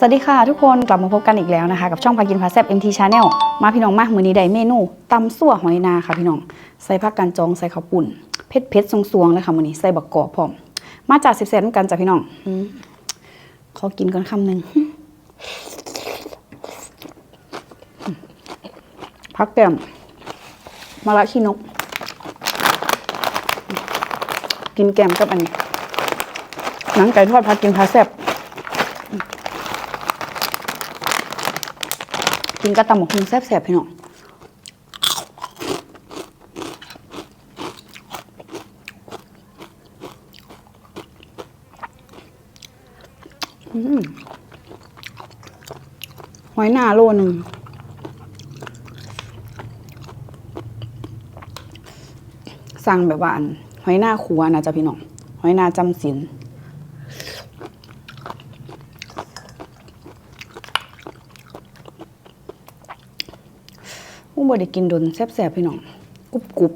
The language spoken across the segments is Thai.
สวัสดีค่ะทุกคนกลับมาพบกันอีกแล้วนะคะ กับช่องพากินพาแซบ MT Channel มาพี่น้องมามือนี้ได้เมนูตำสั่วหอยนาค่ะพี่น้อง ใส่ผักกันจองใส่ข้าวปุ่นเผ็ดเผ็ดๆสวงๆเลยค่ะมือนี้ใส่บักกอกพร้อม มาจากสิบเซนกันจ้ะพี่น้องอืมขอกินก่อนคำหนึ่งพักแก้มมะระขี้นก กินแกมกับอันนี้หนังไก่ทอดพากินพาแซบ กินกระตำหมกหุงแซ่บๆพี่น้องอืมหอยหน้าโลหนึ่งสั่งแบบว่าหอยหน้าขัวนะจ๊ะพี่น้องหอยหน้าจำศีล อู้ บ่ได้กินโดนแซ่บๆพี่น้องกรุบ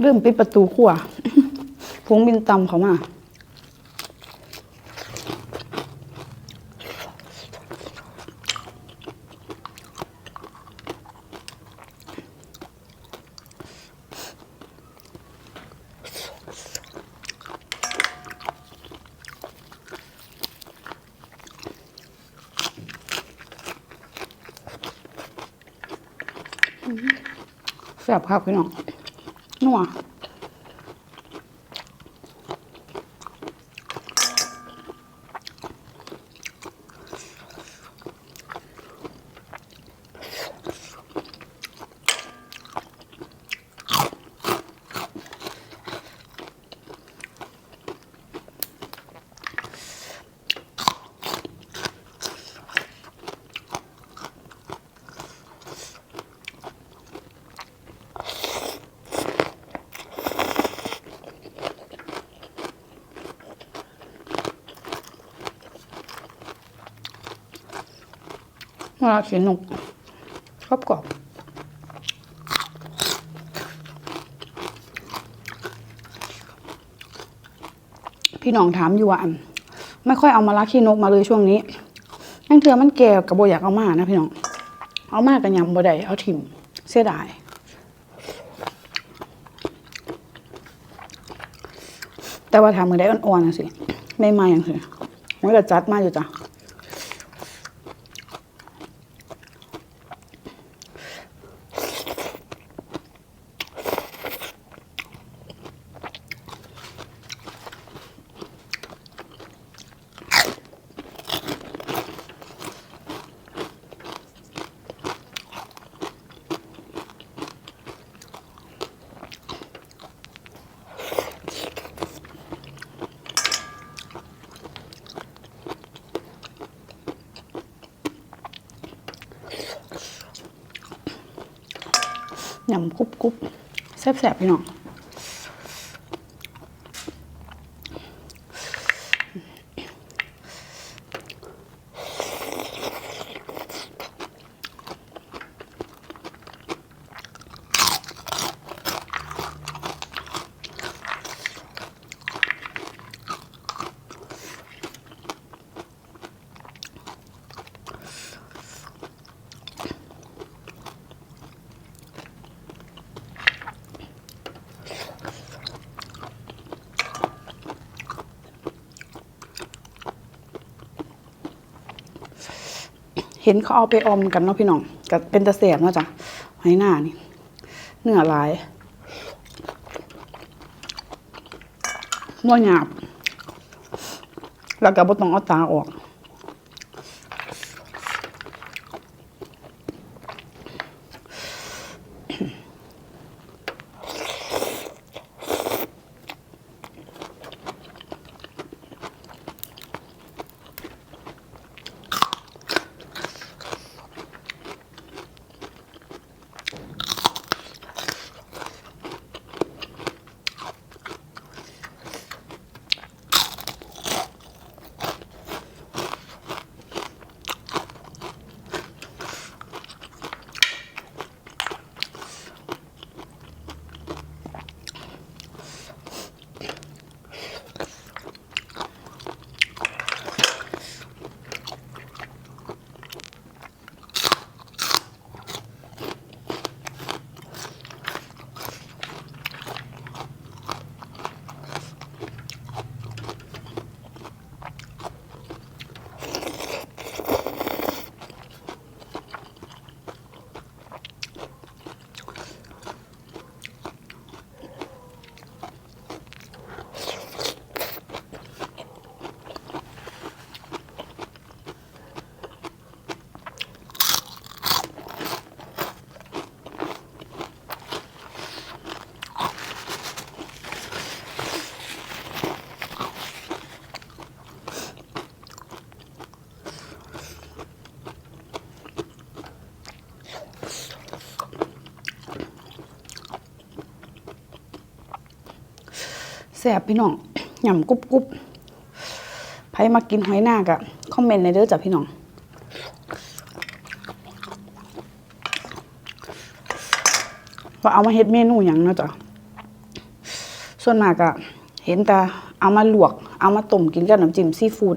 เริ่มปิดประตูขั่วฟงบินตำเขามา แซ่บครับพี่น้องนัว เวลาเขียนนกกรอบกรอบพี่น้องถามอยู่ว่าไม่ค่อยเอามาลักขี้นกมาเลยช่วงนี้ยังเถื่อมันแก่กับโบอยากเอามานะพี่น้อง เอามากันยำบ่ได้เอาถิ่มเสียดายแต่ว่าทำมือได้อ่อนๆนะสิ ไม่มาอย่างสิมันก็จัดมากอยู่จ้ะ ยำ กรุบกรุบแซ่บๆพี่น้อง เห็นเขาเอาไปอมกันเนาะพี่น้องกับเป็นตะเสียบเนาะจ้ะไว้หน้านี่เนื้อลายนัวหยาบ แล้วก็บ่ต้องเอาตาออก ซ่บพี่น้องหย่ำกรุบกรุบไผมากินหอยนากะคอมเมนต์ในเด้อจ้ะพี่น้องว่าเอามาเฮ็ดเมนูหยังเนาะจ้ะส่วนมากอะเห็นแต่เอามาลวก เอามาต้มกินกับน้ำจิ้มซีฟู้ด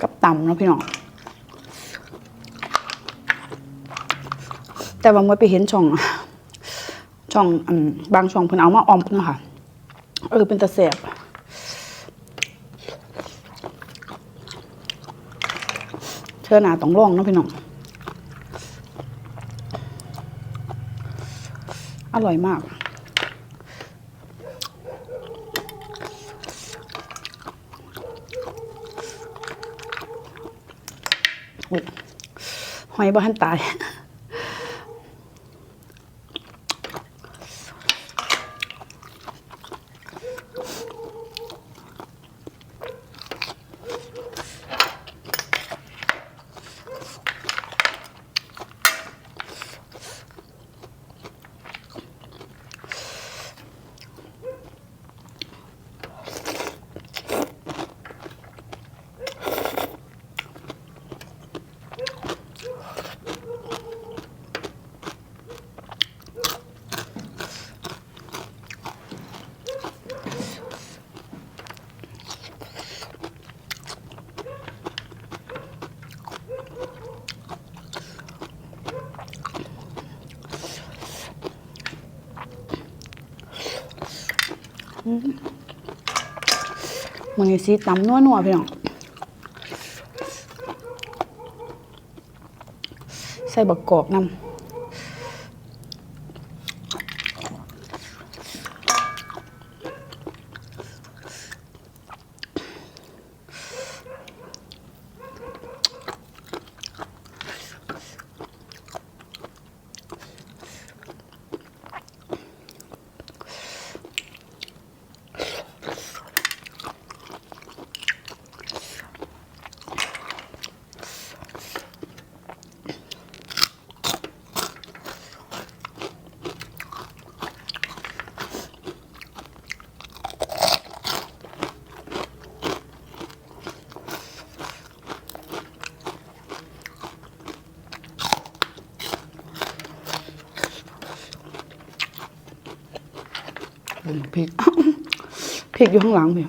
กับตำเนาะพี่น้องแต่ว่าเมื่อไปเห็นช่องช่องอบางช่องเพิ่นเอามาออมเนาะค่ะ เออเป็นตะแสบเชื่อหนาต้องลองนะพี่น้อง อร่อยมาก หอยบ้านตาย มันสีตำนัวนัวพี่น้องใส่บักกอกน้ำ พริกพริกอยู่ข้างหลังพี่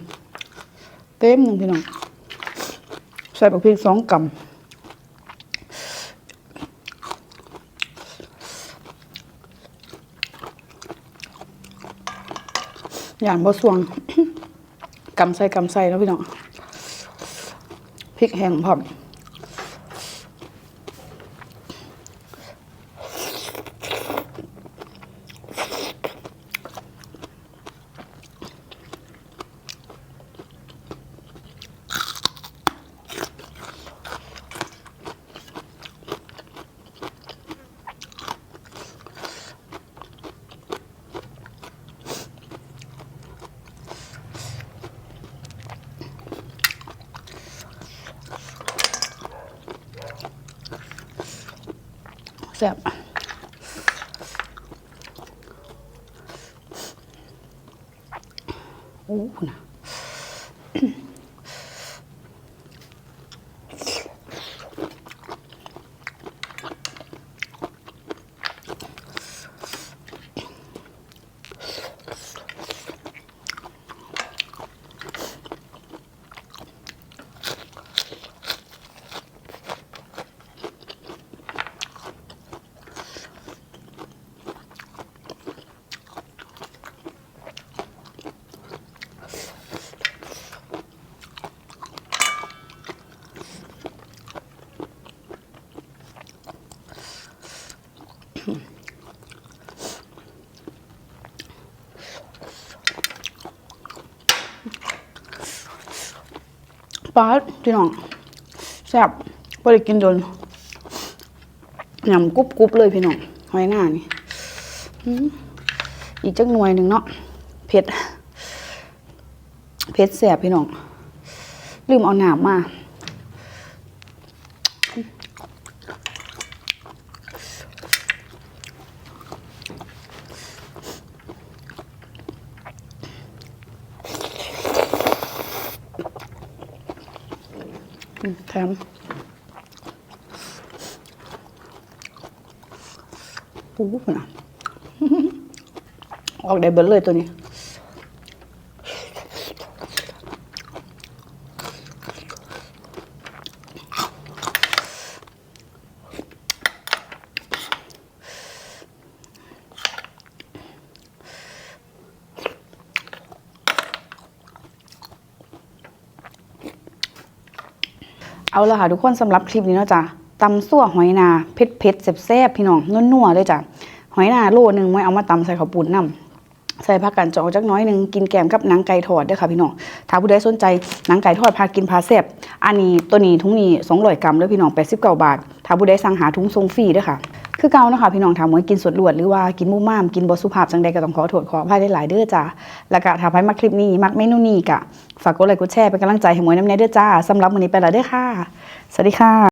เต็มหนึ่งพี่น้องใส่บักพริกสองกำอย่างบ่สวงกำใส่กำใส่แล้วพี่น้องพริกแห้งพร้อม แซ่บอู้นะ ปลาพี่น้องแซ่บพอได้กินโดนยำกรุบกรุบเลยพี่น้องหอยหน้านี่อีกจักหน่วยหนึ่งเนาะเผ็ดเผ็ดแซ่บพี่น้องลืมเอาหนามมา แถมปุ๊บนะออกได้เบิดเลยตัวนี้ เอาละค่ะทุกคนสำหรับคลิปนี้เนาะจ้ะตำซั่วหอยนาเผ็ดเผ็ดๆแซ่บๆพี่น้องนัวๆเลยจ้ะหอยนาโลนึงไม่เอามาตำใส่ข้าวปุ้นน้ำ ใส่ผักกันจองจักน้อยหนึ่งกินแกมกับหนังไก่ทอดด้อค่ะพี่น้องถ้าผู้ใดสนใจหนังไก่ทอดพากินพาแซ่บอันนี้ตัวนี้ถุงนี้200กรัมด้อพี่น้อง89บเก้าบาทถ้าผู้ใดสั่งหาถุงทรงฟรีด้อค่ะคือเก่านะคะพี่น้องถามว่ากินสดลวดหรือว่ากินมุมม่ามกินบอสุภาพจังใดก็ต้องขอโทษขออภัยได้หลายๆเด้อจ้าแล้วก็ถ้าใครมาคลิปนี้มักเมนูนี้ก็ฝากกดไลค์กดแชร์เป็นกำลังใจให้หมวยน้ำเนยเด้อจ้าสำหรับมื้อนี้ไปและเด้อค่ะ สวัสดีค่ะ